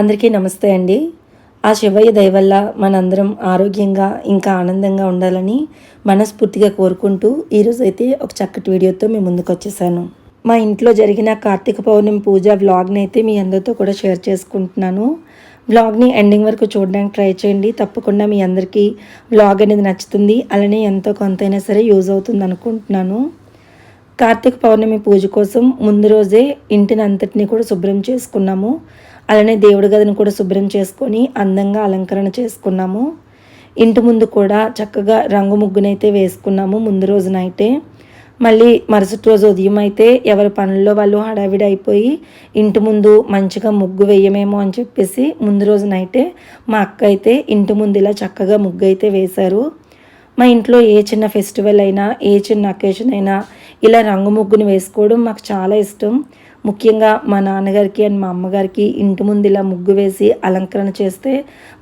అందరికీ నమస్తే అండి. ఆ శివయ్య దయవల్ల మనందరం ఆరోగ్యంగా ఇంకా ఆనందంగా ఉండాలని మనస్ఫూర్తిగా కోరుకుంటూ ఈరోజు అయితే ఒక చక్కటి వీడియోతో మేము ముందుకు వచ్చేసాను. మా ఇంట్లో జరిగిన కార్తీక పౌర్ణమి పూజ వ్లాగ్ని అయితే మీ అందరితో కూడా షేర్ చేసుకుంటున్నాను. వ్లాగ్ని ఎండింగ్ వరకు చూడడానికి ట్రై చేయండి. తప్పకుండా మీ అందరికీ వ్లాగ్ అనేది నచ్చుతుంది. అలానే ఎంతో కొంతైనా సరే యూజ్ అవుతుంది అనుకుంటున్నాను. కార్తీక పౌర్ణమి పూజ కోసం ముందు రోజే ఇంటిని అంతటిని కూడా శుభ్రం చేసుకున్నాము. అలానే దేవుడి గదిని కూడా శుభ్రం చేసుకొని అందంగా అలంకరణ చేసుకున్నాము. ఇంటి ముందు కూడా చక్కగా రంగు ముగ్గునైతే వేసుకున్నాము ముందు రోజునైతే. మళ్ళీ మరుసటి రోజు ఉదయం అయితే ఎవరి పనుల్లో వాళ్ళు హడావిడి అయిపోయి ఇంటి ముందు మంచిగా ముగ్గు వేయమేమో అని చెప్పేసి ముందు రోజునైతే మా అక్క అయితే ఇంటి ముందు ఇలా చక్కగా ముగ్గు అయితే వేశారు. మా ఇంట్లో ఏ చిన్న ఫెస్టివల్ అయినా ఏ చిన్న అకేషన్ అయినా ఇలా రంగు ముగ్గుని వేసుకోవడం మాకు చాలా ఇష్టం. ముఖ్యంగా మా నాన్నగారికి అండ్ మా అమ్మగారికి ఇంటి ముందు ఇలా ముగ్గు వేసి అలంకరణ చేస్తే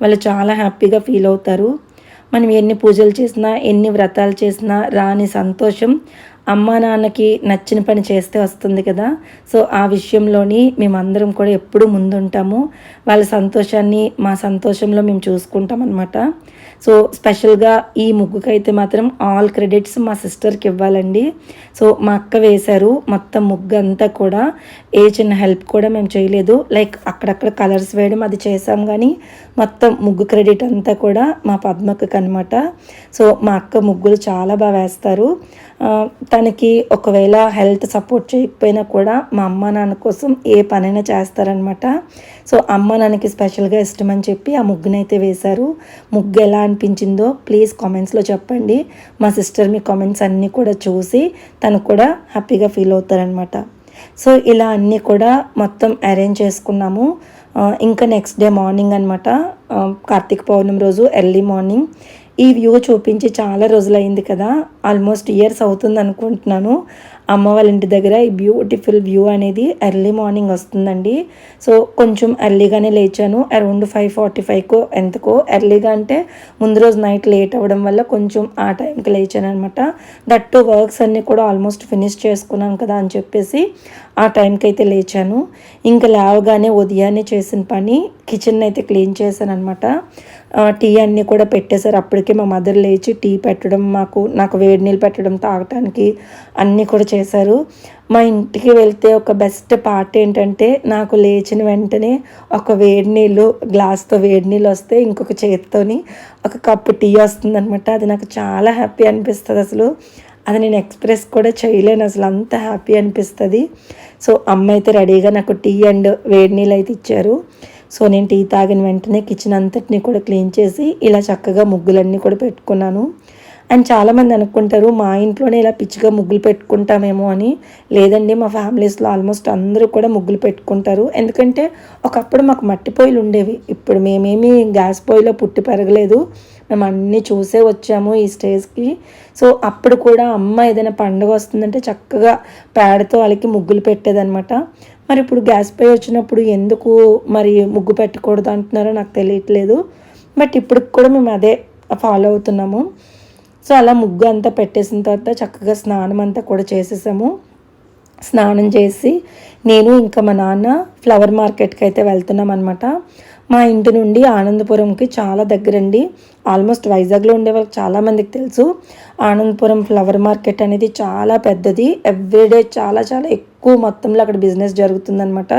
వాళ్ళు చాలా హ్యాపీగా ఫీల్ అవుతారు. మనం ఎన్ని పూజలు చేసినా ఎన్ని వ్రతాలు చేసినా రాని సంతోషం అమ్మా నాన్నకి నచ్చిన పని చేస్తే వస్తుంది కదా. సో ఆ విషయంలోని మేమందరం కూడా ఎప్పుడూ ముందుంటాము. వాళ్ళ సంతోషాన్ని మా సంతోషంలో మేము చూసుకుంటాం అనమాట సో స్పెషల్గా ఈ ముగ్గుకైతే మాత్రం ఆల్ క్రెడిట్స్ మా సిస్టర్కి ఇవ్వాలండి. సో మా అక్క వేశారు మొత్తం ముగ్గు అంతా కూడా. ఏ చిన్న హెల్ప్ కూడా మేము చేయలేదు. లైక్ అక్కడక్కడ కలర్స్ వేయడం అది చేసాం కానీ మొత్తం ముగ్గు క్రెడిట్ అంతా కూడా మా పద్మక్కకి అనమాట సో మా అక్క ముగ్గులు చాలా బాగా వేస్తారు. తనకి ఒకవేళ హెల్త్ సపోర్ట్ చేయకపోయినా కూడా మా అమ్మ నాన్న కోసం ఏ పనైనా చేస్తారనమాట సో అమ్మ నాన్నకి స్పెషల్గా ఇష్టం అని చెప్పి ఆ ముగ్గునైతే వేశారు. ముగ్గు ఎలా అనిపించిందో ప్లీజ్ కామెంట్స్లో చెప్పండి. మా సిస్టర్ మీ కామెంట్స్ అన్నీ కూడా చూసి తను కూడా హ్యాపీగా ఫీల్ అవుతారనమాట సో ఇలా అన్నీ కూడా మొత్తం అరేంజ్ చేసుకున్నాము. ఇంకా నెక్స్ట్ డే మార్నింగ్ అనమాట కార్తీక పౌర్ణమి రోజు ఎర్లీ మార్నింగ్. ఈ వ్యూ చూపించి చాలా రోజులైంది కదా. ఆల్మోస్ట్ ఇయర్స్ అవుతుంది అనుకుంటున్నాను. అమ్మ వాళ్ళ ఇంటి దగ్గర ఈ బ్యూటిఫుల్ వ్యూ అనేది ఎర్లీ మార్నింగ్ వస్తుందండి. సో కొంచెం ఎర్లీగానే లేచాను. అరౌండ్ ఫైవ్ ఫార్టీ ఫైవ్కో ఎంతకో ఎర్లీగా అంటే ముందు రోజు నైట్ లేట్ అవ్వడం వల్ల కొంచెం ఆ టైంకి లేచాను అనమాట దట్ టూ వర్క్స్ అన్నీ కూడా ఆల్మోస్ట్ ఫినిష్ చేసుకున్నాను కదా అని చెప్పేసి ఆ టైంకి అయితే లేచాను. ఇంకా లేవగానే ఉదయాన్నే చేసిన పని కిచెన్ అయితే క్లీన్ చేశాను అనమాట టీ అన్నీ కూడా పెట్టేశారు. అప్పటికే మా మదర్ లేచి టీ పెట్టడం మాకు నాకు వేడి నీళ్ళు పెట్టడం తాగటానికి అన్నీ కూడా చేశారు. మా ఇంటికి వెళ్తే ఒక బెస్ట్ పార్ట్ ఏంటంటే నాకు లేచిన వెంటనే ఒక వేడి నీళ్ళు గ్లాస్తో వేడి నీళ్ళు వస్తే ఇంకొక చేతితోని ఒక కప్పు టీ వస్తుందనమాట అది నాకు చాలా హ్యాపీ అనిపిస్తుంది అసలు. అది నేను ఎక్స్ప్రెస్ కూడా చేయలేను అసలు. అంత హ్యాపీ అనిపిస్తుంది. సో అమ్మ అయితే రెడీగా నాకు టీ అండ్ వేడి నీళ్ళు అయితే ఇచ్చారు. సో నేను టీ తాగిన వెంటనే కిచెన్ అంతటిని కూడా క్లీన్ చేసి ఇలా చక్కగా ముగ్గులన్నీ కూడా పెట్టుకున్నాను. అండ్ చాలామంది అనుకుంటారు మా ఇంట్లోనే ఇలా పిచ్చిగా ముగ్గులు పెట్టుకుంటామేమో అని. లేదండి మా ఫ్యామిలీస్లో ఆల్మోస్ట్ అందరూ కూడా ముగ్గులు పెట్టుకుంటారు. ఎందుకంటే ఒకప్పుడు మాకు మట్టి పొయ్యిలు ఉండేవి. ఇప్పుడు మేమేమి గ్యాస్ పొయ్యిలో పుట్టి పెరగలేదు. మేము అన్నీ చూసే వచ్చాము ఈ స్టేజ్కి. సో అప్పుడు కూడా అమ్మ ఏదైనా పండుగ వస్తుందంటే చక్కగా పేడతో వాళ్ళకి ముగ్గులు పెట్టేదనమాట మరి ఇప్పుడు గ్యాస్ పై వచ్చినప్పుడు ఎందుకు మరి ముగ్గు పెట్టకూడదు అంటున్నారో నాకు తెలియట్లేదు. బట్ ఇప్పటికి కూడా మేము అదే ఫాలో అవుతున్నాము. సో అలా ముగ్గు అంతా పెట్టేసిన తర్వాత చక్కగా స్నానం అంతా కూడా చేసేసాము. స్నానం చేసి నేను ఇంకా మా నాన్న ఫ్లవర్ మార్కెట్కి అయితే వెళ్తున్నాం అనమాట మా ఇంటి నుండి ఆనందపురంకి చాలా దగ్గరండి. ఆల్మోస్ట్ వైజాగ్లో ఉండే వాళ్ళకి చాలామందికి తెలుసు. ఆనందపురం ఫ్లవర్ మార్కెట్ అనేది చాలా పెద్దది. ఎవ్రీడే చాలా చాలా ఎక్కువ మొత్తంలో అక్కడ బిజినెస్ జరుగుతుందనమాట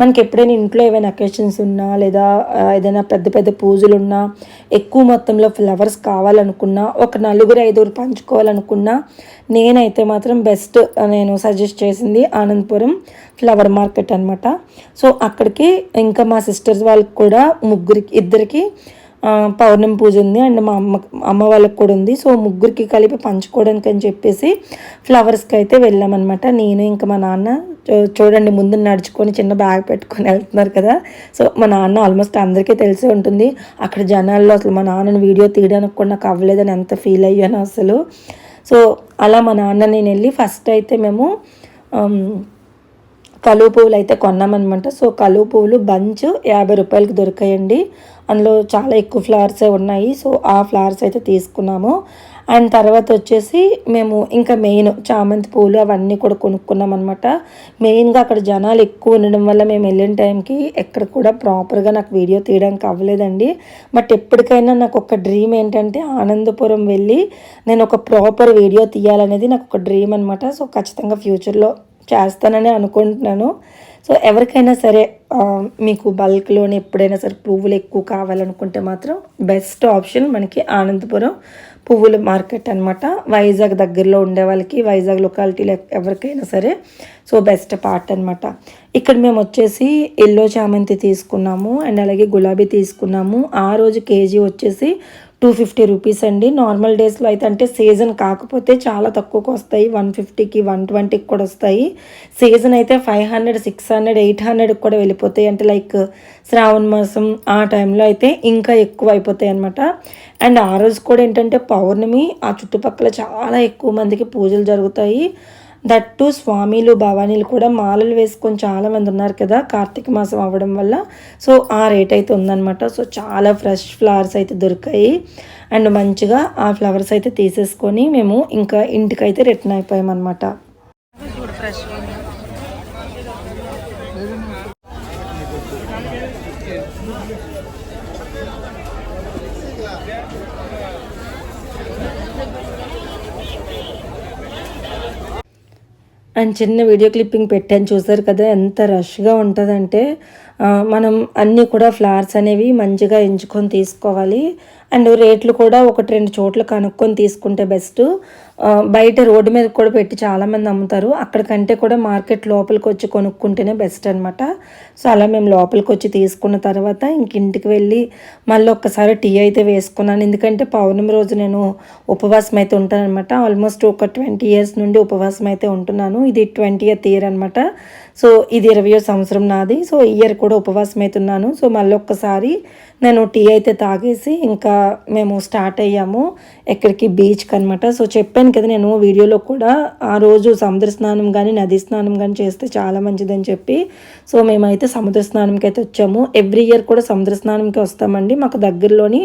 మనకి ఎప్పుడైనా ఇంట్లో ఏమైనా అకేషన్స్ ఉన్నా లేదా ఏదైనా పెద్ద పెద్ద పూజలు ఉన్నా ఎక్కువ మొత్తంలో ఫ్లవర్స్ కావాలనుకున్నా ఒక నలుగురు ఐదుగురు పంచుకోవాలనుకున్నా నేనైతే మాత్రం బెస్ట్ నేను సజెస్ట్ చేసింది ఆనందపురం ఫ్లవర్ మార్కెట్ అనమాట సో అక్కడికి ఇంకా మా సిస్టర్స్ వాళ్ళకి కూడా ముగ్గురికి ఇద్దరికి పౌర్ణమి పూజ ఉంది అండ్ మా అమ్మ అమ్మ వాళ్ళకి కూడా ఉంది. సో ముగ్గురికి కలిపి పంచుకోవడానికి అని చెప్పేసి ఫ్లవర్స్కి అయితే వెళ్ళామన్నమాట. నేను ఇంకా మా నాన్న చూడండి ముందు నడుచుకొని చిన్న బ్యాగ్ పెట్టుకొని వెళ్తున్నారు కదా. సో మా నాన్న ఆల్మోస్ట్ అందరికీ తెలిసే ఉంటుంది. అక్కడ జనాల్లో అసలు మా నాన్నని వీడియో తీయడానికి కూడా నాకు అవ్వలేదని ఎంత ఫీల్ అయ్యాను అసలు. సో అలా మా నాన్న నేను వెళ్ళి ఫస్ట్ అయితే మేము కలువు పువ్వులు అయితే కొన్నామన్నమాట. సో కలువు పువ్వులు బంచ్ యాభై రూపాయలకి దొరికాయండి. అందులో చాలా ఎక్కువ ఫ్లవర్సే ఉన్నాయి. సో ఆ ఫ్లవర్స్ అయితే తీసుకున్నాము. అండ్ తర్వాత వచ్చేసి మేము ఇంకా మెయిన్ చామంతి పూలు అవన్నీ కూడా కొనుక్కున్నాం అనమాట మెయిన్గా అక్కడ జనాలు ఎక్కువ ఉండడం వల్ల మేము వెళ్ళిన టైంకి ఎక్కడ కూడా ప్రాపర్గా నాకు వీడియో తీయడానికి అవ్వలేదండి. బట్ ఎప్పటికైనా నాకు ఒక డ్రీమ్ ఏంటంటే ఆనందపురం వెళ్ళి నేను ఒక ప్రాపర్ వీడియో తీయాలనేది నాకు ఒక డ్రీమ్ అనమాట సో ఖచ్చితంగా ఫ్యూచర్లో చేస్తానని అనుకుంటున్నాను. సో ఎవరికైనా సరే మీకు బల్క్లోని ఎప్పుడైనా సరే పువ్వులు ఎక్కువ కావాలనుకుంటే మాత్రం బెస్ట్ ఆప్షన్ మనకి ఆనందపురం. పువ్వుల మార్కెట్ అనమాట వైజాగ్ దగ్గరలో ఉండే వాళ్ళకి వైజాగ్ లొకాలిటీలో ఎవరికైనా సరే సో బెస్ట్ పార్ట్ అనమాట ఇక్కడ మేము వచ్చేసి ఎల్లో చామంతి తీసుకున్నాము అండ్ అలాగే గులాబీ తీసుకున్నాము. ఆ రోజు కేజీ వచ్చేసి టూ ఫిఫ్టీ రూపీస్ అండి. నార్మల్ డేస్లో అయితే అంటే సీజన్ కాకపోతే చాలా తక్కువకు వస్తాయి. వన్ ఫిఫ్టీకి వన్ ట్వంటీకి కూడా వస్తాయి. సీజన్ అయితే five hundred six hundred eight హండ్రెడ్కి కూడా వెళ్ళిపోతాయి. అంటే లైక్ శ్రావణ మాసం ఆ టైంలో అయితే ఇంకా ఎక్కువ అయిపోతాయి అనమాట అండ్ ఆ రోజు కూడా ఏంటంటే పౌర్ణమి ఆ చుట్టుపక్కల చాలా ఎక్కువ మందికి పూజలు జరుగుతాయి. దట్టు స్వామిలు భవానీలు కూడా మాలలు వేసుకొని చాలామంది ఉన్నారు కదా కార్తీక మాసం అవ్వడం వల్ల. సో ఆ రేట్ అయితే ఉందన్నమాట. సో చాలా ఫ్రెష్ ఫ్లవర్స్ అయితే దొరికాయి. అండ్ మంచిగా ఆ ఫ్లవర్స్ అయితే తీసేసుకొని మేము ఇంకా ఇంటికైతే రిటర్న్ అయిపోయామన్నమాట. ఫ్రెష్ అండ్ చిన్న వీడియో క్లిప్పింగ్ పెట్టాను. చూసారు కదా ఎంత రష్గా ఉంటుందంటే మనం అన్నీ కూడా ఫ్లవర్స్ అనేవి మంచిగా ఎంచుకొని తీసుకోవాలి. అండ్ రేట్లు కూడా ఒకటి రెండు చోట్ల కనుక్కొని తీసుకుంటే బెస్ట్ బయట రోడ్డు మీద కూడా పెట్టి చాలామంది అమ్ముతారు. అక్కడికంటే కూడా మార్కెట్ లోపలికి వచ్చి కొనుక్కుంటేనే బెస్ట్ అనమాట సో అలా మేము లోపలికి వచ్చి తీసుకున్న తర్వాత ఇంక ఇంటికి వెళ్ళి మళ్ళీ ఒక్కసారి టీ అయితే వేసుకున్నాను. ఎందుకంటే పౌర్ణమి రోజు నేను ఉపవాసం అయితే ఉంటాను అనమాట ఆల్మోస్ట్ ఒక ట్వంటీ ఇయర్స్ నుండి ఉపవాసం అయితే ఉంటున్నాను. ఇది ట్వంటీ ఇయర్ అనమాట సో ఇది ఇరవయో సంవత్సరం నాది. సో ఇయర్ కూడా ఉపవాసం అవుతున్నాను సో మళ్ళీ ఒక్కసారి నేను టీ అయితే తాగేసి ఇంకా మేము స్టార్ట్ అయ్యాము ఎక్కడికి? బీచ్కి అనమాట సో చెప్పాను కదా నేను వీడియోలో కూడా ఆ రోజు సముద్ర స్నానం కానీ నది స్నానం కానీ చేస్తే చాలా మంచిదని చెప్పి. సో మేమైతే సముద్ర స్నానంకి అయితే వచ్చాము. ఎవ్రీ ఇయర్ కూడా సముద్ర స్నానంకి వస్తామండి. మాకు దగ్గరలోని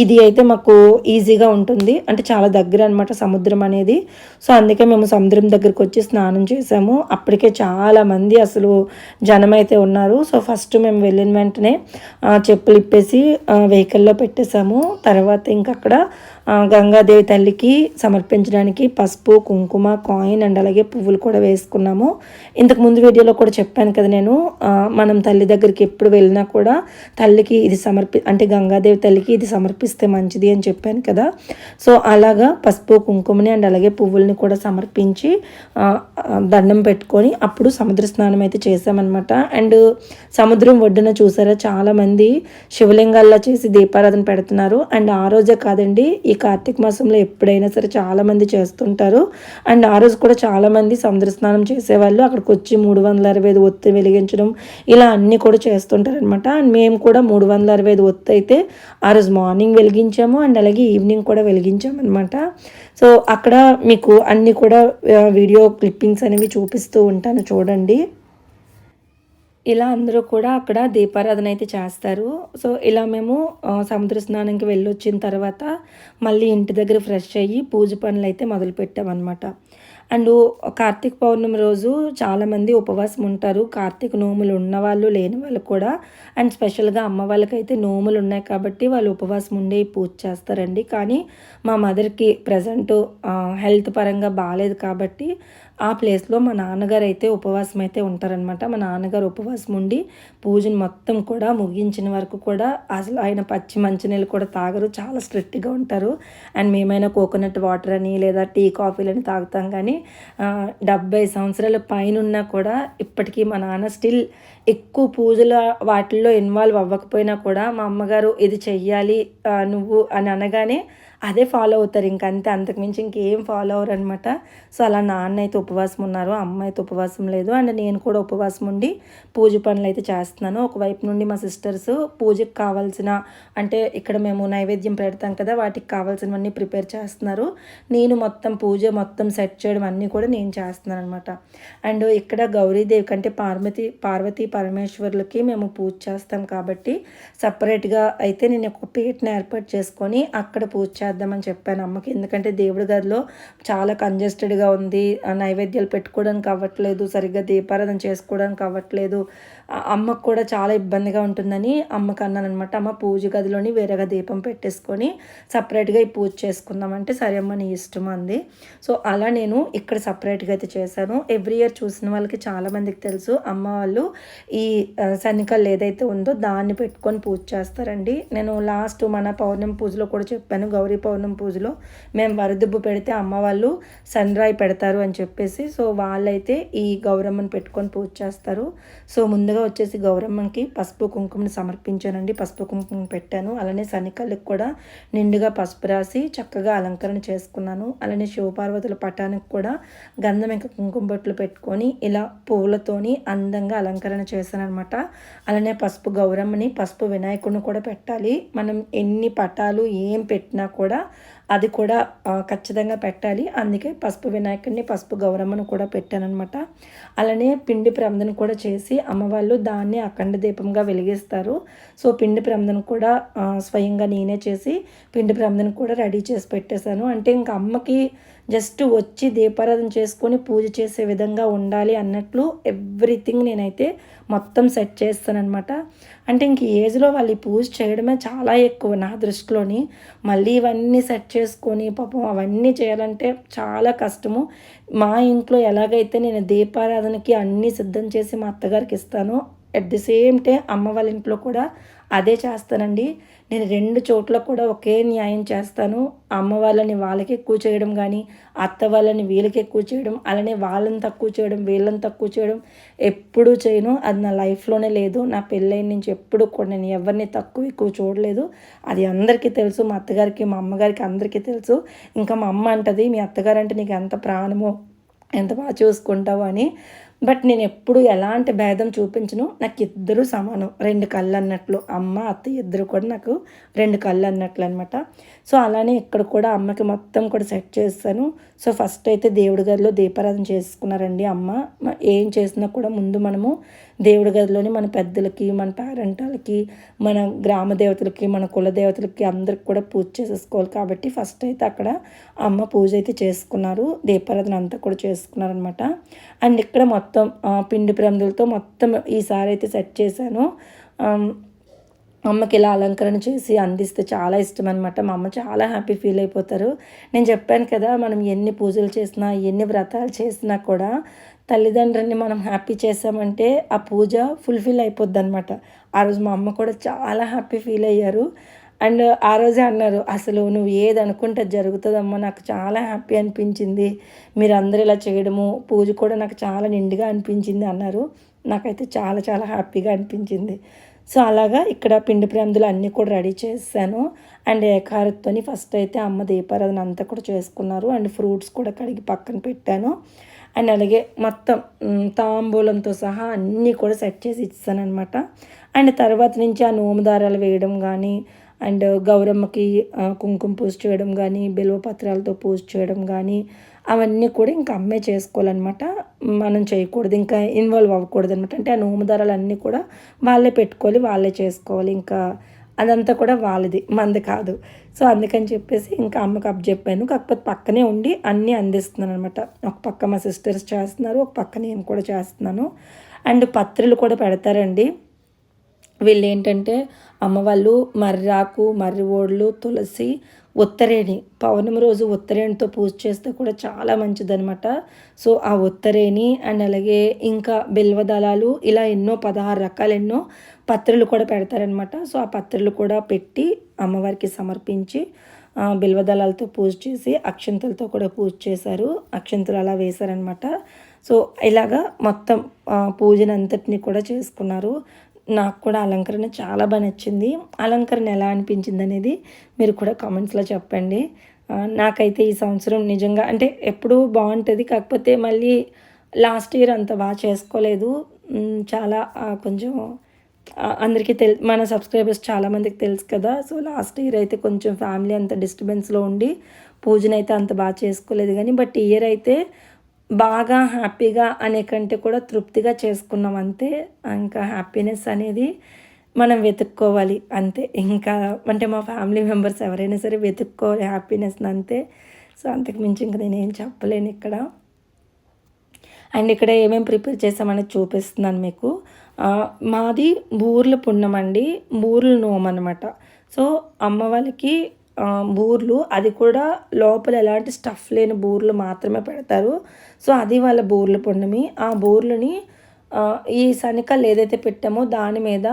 ఇది అయితే మాకు ఈజీగా ఉంటుంది. అంటే చాలా దగ్గర అనమాట సముద్రం అనేది. సో అందుకే మేము సముద్రం దగ్గరికి వచ్చి స్నానం చేసాము. అప్పటికే చాలా చాలామంది అసలు జనమైతే ఉన్నారు. సో ఫస్ట్ మేము వెళ్ళిన వెంటనే చెప్పులు ఇప్పేసి వెహికల్లో పెట్టేశాము. తర్వాత ఇంక అక్కడ గంగాదేవి తల్లికి సమర్పించడానికి పసుపు కుంకుమ కాయిన్ అండ్ అలాగే పువ్వులు కూడా వేసుకున్నాము. ఇంతకు ముందు వీడియోలో కూడా చెప్పాను కదా నేను మనం తల్లి దగ్గరికి ఎప్పుడు వెళ్ళినా కూడా తల్లికి ఇది సమర్పి అంటే గంగాదేవి తల్లికి ఇది సమర్పిస్తే మంచిది అని చెప్పాను కదా. సో అలాగా పసుపు కుంకుమని అండ్ అలాగే పువ్వుల్ని కూడా సమర్పించి దండం పెట్టుకొని అప్పుడు సముద్ర స్నానం అయితే చేసామన్నమాట అండ్ సముద్రం ఒడ్డున చూసారా చాలామంది శివలింగాల్లో చేసి దీపారాధన పెడుతున్నారు. అండ్ ఆ రోజే కాదండి ఈ కార్తీక మాసంలో ఎప్పుడైనా సరే చాలామంది చేస్తుంటారు. అండ్ ఆ రోజు కూడా చాలామంది సముద్ర స్నానం చేసేవాళ్ళు. అక్కడికి వచ్చి మూడు వందల అరవై ఐదు ఒత్తి వెలిగించడం ఇలా అన్నీ కూడా చేస్తుంటారనమాట అండ్ మేము కూడా మూడు వందల అరవై ఐదు ఒత్తి అయితే ఆ రోజు మార్నింగ్ వెలిగించాము. అండ్ అలాగే ఈవినింగ్ కూడా వెలిగించామన్నమాట. సో అక్కడ మీకు అన్నీ కూడా వీడియో క్లిప్పింగ్స్ అనేవి చూపిస్తూ ఉంటాను చూడండి. ఇలా అందరూ కూడా అక్కడ దీపారాధన అయితే చేస్తారు. సో ఇలా మేము సముద్ర స్నానంకి వెళ్ళొచ్చిన తర్వాత మళ్ళీ ఇంటి దగ్గర ఫ్రెష్ అయ్యి పూజ పనులు అయితే మొదలు అండ్ కార్తీక పౌర్ణమి రోజు చాలామంది ఉపవాసం ఉంటారు. కార్తీక నోములు ఉన్నవాళ్ళు లేని వాళ్ళు కూడా. అండ్ స్పెషల్గా అమ్మ వాళ్ళకైతే నోములు ఉన్నాయి కాబట్టి వాళ్ళు ఉపవాసం ఉండే పూజ చేస్తారండి. కానీ మా మదర్కి ప్రజెంట్ హెల్త్ పరంగా బాగాలేదు కాబట్టి ఆ ప్లేస్లో మా నాన్నగారు అయితే ఉపవాసం అయితే ఉంటారనమాట మా నాన్నగారు ఉపవాసం ఉండి పూజను మొత్తం కూడా ముగించిన వరకు కూడా అసలు ఆయన పచ్చి మంచినీళ్ళు కూడా తాగరు. చాలా స్ట్రిక్ట్గా ఉంటారు. అండ్ మేమైనా కోకోనట్ వాటర్ అని లేదా టీ కాఫీలు అని తాగుతాం కానీ డెబ్బై సంవత్సరాల పైన ఉన్నా కూడా ఇప్పటికీ మా నాన్న స్టిల్ ఎక్కువ పూజల వాటిల్లో ఇన్వాల్వ్ అవ్వకపోయినా కూడా మా అమ్మగారు ఇది చెయ్యాలి నువ్వు అని అనగానే అదే ఫాలో అవుతారు. ఇంకంతే అంతకుమించి ఇంకేం ఫాలో అవ్వరు అనమాట సో అలా నాన్న అయితే ఉపవాసం ఉన్నారు అమ్మ అయితే ఉపవాసం లేదు. అండ్ నేను కూడా ఉపవాసం ఉండి పూజ పనులు అయితే చేస్తున్నాను. ఒకవైపు నుండి మా సిస్టర్స్ పూజకి కావాల్సిన అంటే ఇక్కడ మేము నైవేద్యం పెడతాం కదా వాటికి కావాల్సినవన్నీ ప్రిపేర్ చేస్తున్నారు. నేను మొత్తం పూజ మొత్తం సెట్ చేయడం అన్నీ కూడా నేను చేస్తున్నాను అనమాట అండ్ ఇక్కడ గౌరీదేవి కంటే పార్వతి పార్వతీ పరమేశ్వరులకి మేము పూజ చేస్తాం కాబట్టి సపరేట్గా అయితే నేను ఒక పీఠను ఏర్పాటు చేసుకొని అక్కడ పూజ చేద్దామని చెప్పాను అమ్మకి. ఎందుకంటే దేవుడి గదిలో చాలా కంజెస్టెడ్గా ఉంది. ఆ నైవేద్యాలు పెట్టుకోవడానికి అవ్వట్లేదు. సరిగ్గా దీపారాధన చేసుకోవడానికి అవ్వట్లేదు. అమ్మకు కూడా చాలా ఇబ్బందిగా ఉంటుందని అమ్మకి అన్నానమాట అమ్మ పూజ గదిలోని వేరేగా దీపం పెట్టేసుకొని సపరేట్గా ఈ పూజ చేసుకుందామంటే సరే అమ్మ నీ ఇష్టం అంది. సో అలా నేను ఇక్కడ సపరేట్గా అయితే చేశాను. ఎవ్రీ ఇయర్ చూసిన వాళ్ళకి చాలామందికి తెలుసు. అమ్మ వాళ్ళు ఈ శనికల్ ఏదైతే ఉందో దాన్ని పెట్టుకొని పూజ చేస్తారండి. నేను లాస్ట్ మన పౌర్ణమి పూజలో కూడా చెప్పాను. గౌరీ పౌర్ణమి పూజలో మేము వరదుబ్బు పెడితే అమ్మ వాళ్ళు సన్రాయి పెడతారు అని చెప్పేసి. సో వాళ్ళైతే ఈ గౌరమ్మని పెట్టుకొని పూజ చేస్తారు. సో ముందుగా వచ్చేసి గౌరమ్మకి పసుపు కుంకుమని సమర్పించానండి. పసుపు కుంకుమ పెట్టాను. అలానే సన్నికళ్ళకి కూడా నిండుగా పసుపు రాసి చక్కగా అలంకరణ చేసుకున్నాను. అలానే శివపార్వతుల పటానికి కూడా గంధం ఇంకా కుంకుమ బొట్లు పెట్టుకొని ఇలా పువ్వులతోని అందంగా అలంకరణ చేశాను అనమాట అలానే పసుపు గౌరమ్మని పసుపు వినాయకుడిని కూడా పెట్టాలి. మనం ఎన్ని పటాలు ఏం పెట్టినా కూడా అది కూడా ఖచ్చితంగా పెట్టాలి. అందుకే పసుపు వినాయకుడిని పసుపు గౌరమ్మను కూడా పెట్టానమాట అలానే పిండి ప్రమదన కూడా చేసి అమ్మవాళ్ళు దాన్ని అఖండ దీపంగా వెలిగిస్తారు. సో పిండి ప్రమదను కూడా స్వయంగా నేనే చేసి పిండి ప్రమదన కూడా రెడీ చేసి పెట్టేశాను. అంటే ఇంకా అమ్మకి జస్ట్ వచ్చి దీపారాధన చేసుకొని పూజ చేసే విధంగా ఉండాలి అన్నట్లు ఎవ్రీథింగ్ నేనైతే మొత్తం సెట్ చేస్తానమాట అంటే ఇంక ఏజ్లో వాళ్ళు ఈ పూజ చేయడమే చాలా ఎక్కువ నా దృష్టిలోని. మళ్ళీ ఇవన్నీ సెట్ చేసుకొని పాపం అవన్నీ చేయాలంటే చాలా కష్టము. మా ఇంట్లో ఎలాగైతే నేను దీపారాధనకి అన్నీ సిద్ధం చేసి మా అత్తగారికి ఇస్తానో అట్ ది సేమ్ టైం అమ్మ వాళ్ళ ఇంట్లో కూడా అదే చేస్తానండి. నేను రెండు చోట్ల కూడా ఒకే న్యాయం చేస్తాను. అమ్మ వాళ్ళని వాళ్ళకి ఎక్కువ చేయడం కానీ అత్త వాళ్ళని వీళ్ళకి ఎక్కువ చేయడం అలానే వాళ్ళని తక్కువ చేయడం వీళ్ళని తక్కువ చేయడం ఎప్పుడూ చేయను. అది నా లైఫ్లోనే లేదు. నా పెళ్ళైన నుంచి ఎప్పుడు కూడా నేను ఎవరిని తక్కువ ఎక్కువ చూడలేదు. అది అందరికీ తెలుసు. మా అత్తగారికి మా అమ్మగారికి అందరికీ తెలుసు. ఇంకా మా అమ్మ అంటది మీ అత్తగారు అంటే నీకు ఎంత ప్రాణమో ఎంత బాగా చూసుకుంటావు అని. బట్ నేను ఎప్పుడు ఎలాంటి భేదం చూపించను నాకు ఇద్దరు సమానం. రెండు కళ్ళు అన్నట్లు అమ్మ అత్త ఇద్దరు కూడా నాకు రెండు కళ్ళు అన్నట్లు అనమాట సో అలానే ఇక్కడ కూడా అమ్మకి మొత్తం కూడా సెట్ చేస్తాను. సో ఫస్ట్ అయితే దేవుడి గదిలో దీపారాధన చేసుకున్నారండి అమ్మ. ఏం చేసినా కూడా ముందు మనము దేవుడి గదిలోని మన పెద్దలకి మన పేరెంటాలకి మన గ్రామ దేవతలకి మన కుల దేవతలకి అందరికి కూడా పూజ చేసేసుకోవాలి. కాబట్టి ఫస్ట్ అయితే అక్కడ అమ్మ పూజ అయితే చేసుకున్నారు. దీపారాధన అంతా కూడా చేసుకున్నారనమాట అండ్ ఇక్కడ మొత్తం పిండి ప్రమిదలతో మొత్తం ఈసారి అయితే సెట్ చేశాను. అమ్మకి ఇలా అలంకరణ చేసి అందిస్తే చాలా ఇష్టం అనమాట మా అమ్మ చాలా హ్యాపీ ఫీల్ అయిపోతారు. నేను చెప్పాను కదా మనం ఎన్ని పూజలు చేసినా ఎన్ని వ్రతాలు చేసినా కూడా తల్లిదండ్రులని మనం హ్యాపీ చేసామంటే ఆ పూజ ఫుల్ఫిల్ అయిపోద్ది అనమాట ఆ రోజు మా అమ్మ కూడా చాలా హ్యాపీ ఫీల్ అయ్యారు. అండ్ ఆ రోజే అన్నారు అసలు నువ్వు ఏది అనుకుంటే జరుగుతుందమ్మా నాకు చాలా హ్యాపీ అనిపించింది. మీరు ఇలా చేయడము పూజ కూడా నాకు చాలా నిండుగా అనిపించింది అన్నారు. నాకైతే చాలా చాలా హ్యాపీగా అనిపించింది. సో అలాగా ఇక్కడ పిండి ప్రేమదులు అన్నీ కూడా రెడీ చేశాను. అండ్ ఏకారత్తోని ఫస్ట్ అయితే అమ్మ దీపారాధన అంతా కూడా చేసుకున్నారు. అండ్ ఫ్రూట్స్ కూడా కడిగి పక్కన పెట్టాను. అండ్ అలాగే మొత్తం తాంబూలంతో సహా అన్నీ కూడా సెట్ చేసి ఇచ్చాను అనమాట అండ్ తర్వాత నుంచి ఆ నోము దారాలు వేయడం కానీ అండ్ గౌరమ్మకి కుంకుమ పూజ చేయడం కానీ పత్రాలతో పూజ చేయడం కానీ అవన్నీ కూడా ఇంకా అమ్మే చేసుకోవాలన్నమాట. మనం చేయకూడదు ఇంకా ఇన్వాల్వ్ అవ్వకూడదు అనమాట అంటే ఆ నోము దారాలు అన్నీ కూడా వాళ్ళే పెట్టుకోవాలి వాళ్ళే చేసుకోవాలి. ఇంకా అదంతా కూడా వాళ్ళది మంది కాదు. సో అందుకని చెప్పేసి ఇంకా అమ్మకి అప్ చెప్పాను. కాకపోతే పక్కనే ఉండి అన్నీ అందిస్తున్నాను అనమాట ఒక పక్క మా సిస్టర్స్ చేస్తున్నారు ఒక పక్క నేను కూడా చేస్తున్నాను. అండ్ పత్రులు కూడా పెడతారండి. వీళ్ళు ఏంటంటే అమ్మ వాళ్ళు మర్రాకు మర్రి ఓడ్లు తులసి ఉత్తరేణి. పౌర్ణమి రోజు ఉత్తరేణితో పూజ చేస్తే కూడా చాలా మంచిదనమాట సో ఆ ఉత్తరేణి అండ్ అలాగే ఇంకా బిల్వదళాలు ఇలా ఎన్నో పదహారు రకాలు ఎన్నో పత్రులు కూడా పెడతారనమాట సో ఆ పత్రులు కూడా పెట్టి అమ్మవారికి సమర్పించి బిల్వదళాలతో పూజ చేసి అక్షంతలతో కూడా పూజ చేశారు. అక్షంతలు అలా వేశారనమాట సో ఇలాగా మొత్తం పూజనంతటిని కూడా చేసుకున్నారు. నాకు కూడా అలంకరణ చాలా బాగా నచ్చింది. అలంకరణ ఎలా అనిపించింది అనేది మీరు కూడా కామెంట్స్లో చెప్పండి. నాకైతే ఈ సంవత్సరం నిజంగా అంటే ఎప్పుడూ బాగుంటుంది. కాకపోతే మళ్ళీ లాస్ట్ ఇయర్ అంత బాగా చేసుకోలేదు. చాలా కొంచెం అందరికీ తెల్ మన సబ్స్క్రైబర్స్ చాలామందికి తెలుసు కదా. సో లాస్ట్ ఇయర్ అయితే కొంచెం ఫ్యామిలీ అంత డిస్టర్బెన్స్లో ఉండి పూజనైతే అంత బాగా చేసుకోలేదు. కానీ బట్ ఇయర్ అయితే బాగా హ్యాపీగా అనే కంటే కూడా తృప్తిగా చేసుకున్నాం అంతే. ఇంకా హ్యాపీనెస్ అనేది మనం వెతుక్కోవాలి అంతే. ఇంకా అంటే మా ఫ్యామిలీ మెంబర్స్ ఎవరైనా సరే వెతుక్కోవాలి హ్యాపీనెస్ అంతే. సో అంతకు మించి ఇంకా నేను ఏం చెప్పలేను ఇక్కడ. అండ్ ఇక్కడ ఏమేమి ప్రిపేర్ చేసామనేది చూపిస్తున్నాను మీకు. మాది బూర్ల పుణ్యం అండి బూర్లు నోమనమాట సో అమ్మ వాళ్ళకి బూర్లు అది కూడా లోపల ఎలాంటి స్టఫ్ లేని బూర్లు మాత్రమే పెడతారు. సో అది వాళ్ళ బూర్ల పుండమి. ఆ బూర్లని ఈ శనికలు ఏదైతే పెట్టామో దాని మీద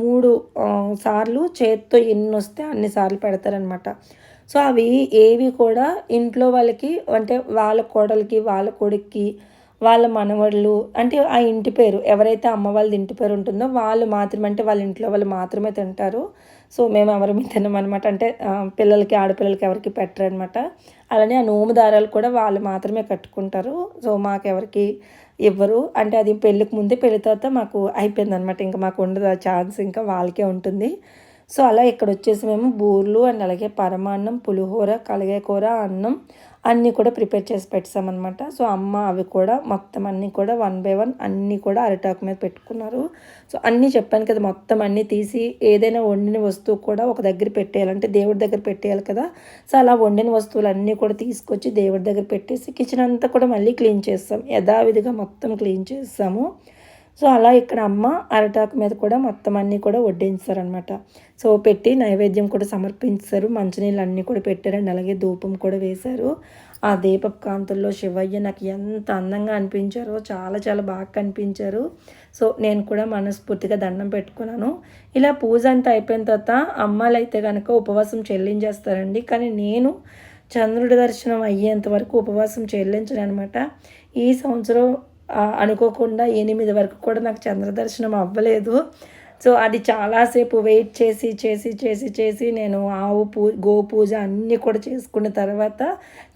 మూడు సార్లు చేత్తో ఎన్ని వస్తే అన్ని సార్లు పెడతారనమాట సో అవి ఏవి కూడా ఇంట్లో వాళ్ళకి అంటే వాళ్ళ కోడలికి వాళ్ళ కొడుక్కి వాళ్ళ మనవళ్ళు అంటే ఆ ఇంటి పేరు ఎవరైతే అమ్మ వాళ్ళది ఇంటి పేరు ఉంటుందో వాళ్ళు మాత్రమే అంటే వాళ్ళ ఇంట్లో వాళ్ళు మాత్రమే తింటారు. సో మేము ఎవరి తిన్నాం అనమాట అంటే పిల్లలకి ఆడపిల్లలకి ఎవరికి పెట్టరు అనమాట అలానే ఆ నోము దారాలు కూడా వాళ్ళు మాత్రమే కట్టుకుంటారు. సో మాకెవరికి ఇవ్వరు. అంటే అది పెళ్ళికి ముందే పెళ్ళి తర్వాత మాకు అయిపోయింది అనమాట ఇంకా మాకు ఉండదు ఆ ఛాన్స్ ఇంకా వాళ్ళకే ఉంటుంది. సో అలా ఇక్కడ వచ్చేసి మేము బూర్లు అండ్ అలాగే పరమాన్నం పులిహోర కలగే కూర అన్నం అన్నీ కూడా ప్రిపేర్ చేసి పెట్టామన్నమాట సో అమ్మ అవి కూడా మొత్తం అన్నీ కూడా వన్ బై వన్ అన్నీ కూడా అరిటాకు మీద పెట్టుకున్నారు. సో అన్నీ చెప్పాను కదా మొత్తం అన్నీ తీసి ఏదైనా వండిన వస్తువు కూడా ఒక దగ్గర పెట్టేయాలంటే దేవుడి దగ్గర పెట్టేయాలి కదా. సో అలా వండిన వస్తువులు అన్నీ కూడా తీసుకొచ్చి దేవుడి దగ్గర పెట్టేసి కిచెన్ అంతా కూడా మళ్ళీ క్లీన్ చేస్తాం. యథావిధిగా మొత్తం క్లీన్ చేస్తాము. సో అలా ఇక్కడ అమ్మ అరటాకు మీద కూడా మొత్తం అన్నీ కూడా వడ్డించారనమాట సో పెట్టి నైవేద్యం కూడా సమర్పించారు. మంచినీళ్ళు అన్నీ కూడా పెట్టారండి. అలాగే ధూపం కూడా వేశారు. ఆ దీపపు కాంతుల్లో శివయ్య నాకు ఎంత అందంగా అనిపించారో చాలా చాలా బాగా కనిపించారు. సో నేను కూడా మనస్ఫూర్తిగా దండం పెట్టుకున్నాను. ఇలా పూజ అంతా అయిపోయిన తర్వాత అమ్మాయిలు అయితే కనుక ఉపవాసం చెల్లించేస్తారండి. కానీ నేను చంద్రుడి దర్శనం అయ్యేంత వరకు ఉపవాసం చెల్లించను అనమాట ఈ సంవత్సరం అనుకోకుండా ఎనిమిది వరకు కూడా నాకు చంద్రదర్శనం అవ్వలేదు. సో అది చాలాసేపు వెయిట్ చేసి చేసి చేసి చేసి నేను ఆవు పూ గో పూజ అన్నీ కూడా చేసుకున్న తర్వాత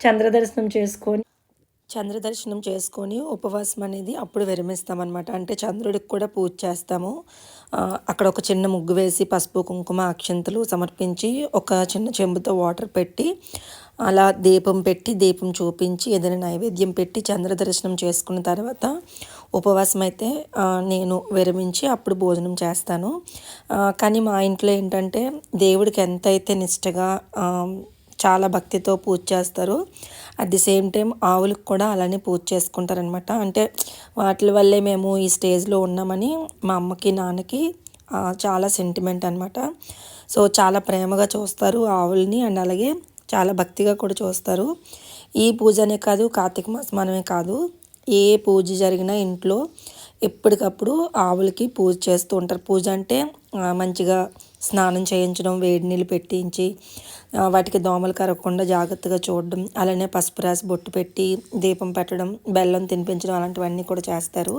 చంద్రదర్శనం చేసుకొని చంద్రదర్శనం చేసుకొని ఉపవాసం అనేది అప్పుడు విరమిస్తామన్నమాట. అంటే చంద్రుడికి కూడా పూజ చేస్తాము. అక్కడ ఒక చిన్న ముగ్గు వేసి పసుపు కుంకుమ అక్షంతలు సమర్పించి ఒక చిన్న చెంబుతో వాటర్ పెట్టి అలా దీపం పెట్టి దీపం చూపించి ఏదైనా నైవేద్యం పెట్టి చంద్ర దర్శనం చేసుకున్న తర్వాత ఉపవాసం అయితే నేను విరమించి అప్పుడు భోజనం చేస్తాను. కానీ మా ఇంట్లో ఏంటంటే దేవుడికి ఎంత అయితే నిష్టగా చాలా భక్తితో పూజ చేస్తారు అట్ ది సేమ్ టైం ఆవులకు కూడా అలానే పూజ చేసుకుంటారనమాట అంటే వాటి వల్లే మేము ఈ స్టేజ్లో ఉన్నామని మా అమ్మకి నాన్నకి చాలా సెంటిమెంట్ అనమాట సో చాలా ప్రేమగా చూస్తారు ఆవుల్ని. అండ్ అలాగే చాలా భక్తిగా కూడా చూస్తారు. ఈ పూజనే కాదు కార్తీక మాసం మనమే కాదు. ఏ పూజ జరిగినా ఇంట్లో ఎప్పటికప్పుడు ఆవులకి పూజ చేస్తూ ఉంటారు. పూజ అంటే మంచిగా స్నానం చేయించడం వేడి నీళ్ళు పెట్టించి వాటికి దోమలు కరగకుండా జాగ్రత్తగా చూడడం అలానే పసుపు రాసి బొట్టు పెట్టి దీపం పెట్టడం బెల్లం తినిపించడం అలాంటివన్నీ కూడా చేస్తారు.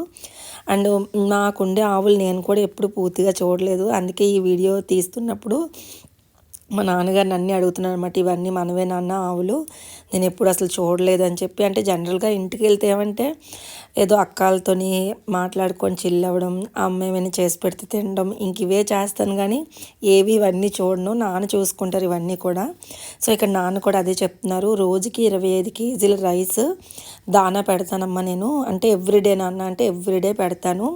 అండ్ నాకుండే ఆవులు నేను కూడా ఎప్పుడు పూర్తిగా చూడలేదు. అందుకే ఈ వీడియో తీస్తున్నప్పుడు మా నాన్నగారిని అన్నీ అడుగుతున్నాను అనమాట ఇవన్నీ మనవే నాన్న ఆవులు. నేను ఎప్పుడు అసలు చూడలేదు అని చెప్పి అంటే జనరల్గా ఇంటికి వెళ్తే ఏమంటే ఏదో అక్కాలతోని మాట్లాడుకొని చిల్లవడం అమ్మ ఏమైనా చేసి పెడితే తినడం ఇంక ఇవే చేస్తాను కానీ ఏవి ఇవన్నీ చూడను నాన్న చూసుకుంటారు ఇవన్నీ కూడా. సో ఇక్కడ నాన్న కూడా అదే చెప్తున్నారు రోజుకి ఇరవై ఐదు కేజీల రైస్ దానా పెడతానమ్మా నేను. అంటే ఎవ్రీడే నాన్న అంటే ఎవ్రీడే పెడతాను.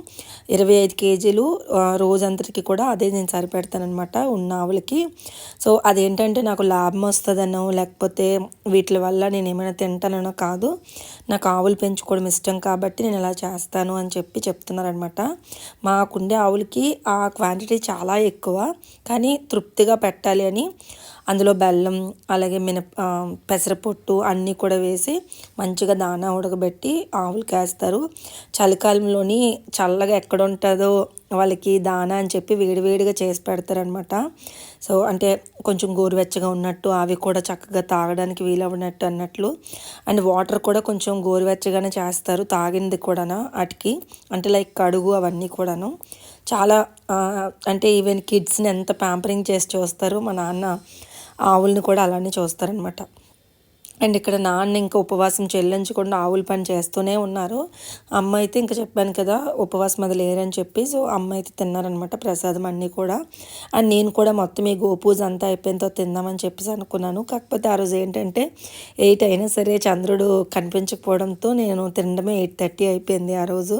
ఇరవై ఐదు కేజీలు రోజంతటికి కూడా అదే నేను సరిపెడతానమాట ఉన్న ఆవులకి. సో అదేంటంటే నాకు లాభం వస్తుందనో లేకపోతే వీటి వల్ల నేను ఏమైనా తింటానో కాదు. నాకు ఆవులు పెంచుకోవడం ఇష్టం కాబట్టి నేను ఇలా చేస్తాను అని చెప్పి చెప్తున్నారనమాట. మాకుండే ఆవులకి ఆ క్వాంటిటీ చాలా ఎక్కువ. కానీ తృప్తిగా పెట్టాలి అని అందులో బెల్లం అలాగే మినప పెసరపొట్టు అన్నీ కూడా వేసి మంచిగా దానా ఉడకబెట్టి ఆవులు వేస్తారు చలికాలంలోని చల్లగా ఎక్కడ ఉంటుందో వాళ్ళకి దానా అని చెప్పి వేడివేడిగా చేసి పెడతారనమాట సో అంటే కొంచెం గోరువెచ్చగా ఉన్నట్టు అవి కూడా చక్కగా తాగడానికి వీలవనట్టు అన్నట్లు. అండ్ వాటర్ కూడా కొంచెం గోరువెచ్చగానే చేస్తారు తాగింది కూడాను వాటికి అంటే లైక్ కడుగు అవన్నీ కూడాను. చాలా అంటే ఈవెన్ కిడ్స్ని ఎంత ప్యాంపరింగ్ చేసి చూస్తారు మా నాన్న ఆవుల్ని కూడా అలానే చూస్తారనమాట అండ్ ఇక్కడ నాన్న ఇంకా ఉపవాసం చెల్లించకుండా ఆవుల పని చేస్తూనే ఉన్నారు. అమ్మ అయితే ఇంకా చెప్పాను కదా ఉపవాసం అది లేరని చెప్పి. సో అమ్మ అయితే తిన్నారనమాట ప్రసాదం అన్నీ కూడా. అండ్ నేను కూడా మొత్తం ఈ గోపూజ అంతా అయిపోయిన తర్వాత తిందామని చెప్పేసి అనుకున్నాను. కాకపోతే ఆ రోజు ఏంటంటే ఎయిట్ అయినా సరే చంద్రుడు కనిపించకపోవడంతో నేను తినడమే ఎయిట్ థర్టీ అయిపోయింది ఆ రోజు.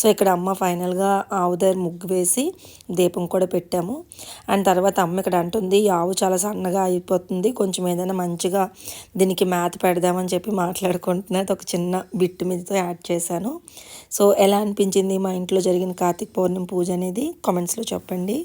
సో ఇక్కడ అమ్మ ఫైనల్గా ఆవు దగ్గర ముగ్గు వేసి దీపం కూడా పెట్టాము. అండ్ తర్వాత అమ్మ ఇక్కడ అంటుంది ఈ ఆవు చాలా సన్నగా అయిపోతుంది కొంచెం ఏదైనా మంచిగా దీనికి మ్యాథ్ పెడదామని చెప్పి మాట్లాడుకుంటున్నది ఒక చిన్న బిట్ మీదతో యాడ్ చేశాను. సో ఎలా అనిపించింది మా ఇంట్లో జరిగిన కార్తీక పౌర్ణమి పూజ అనేది కామెంట్స్లో చెప్పండి.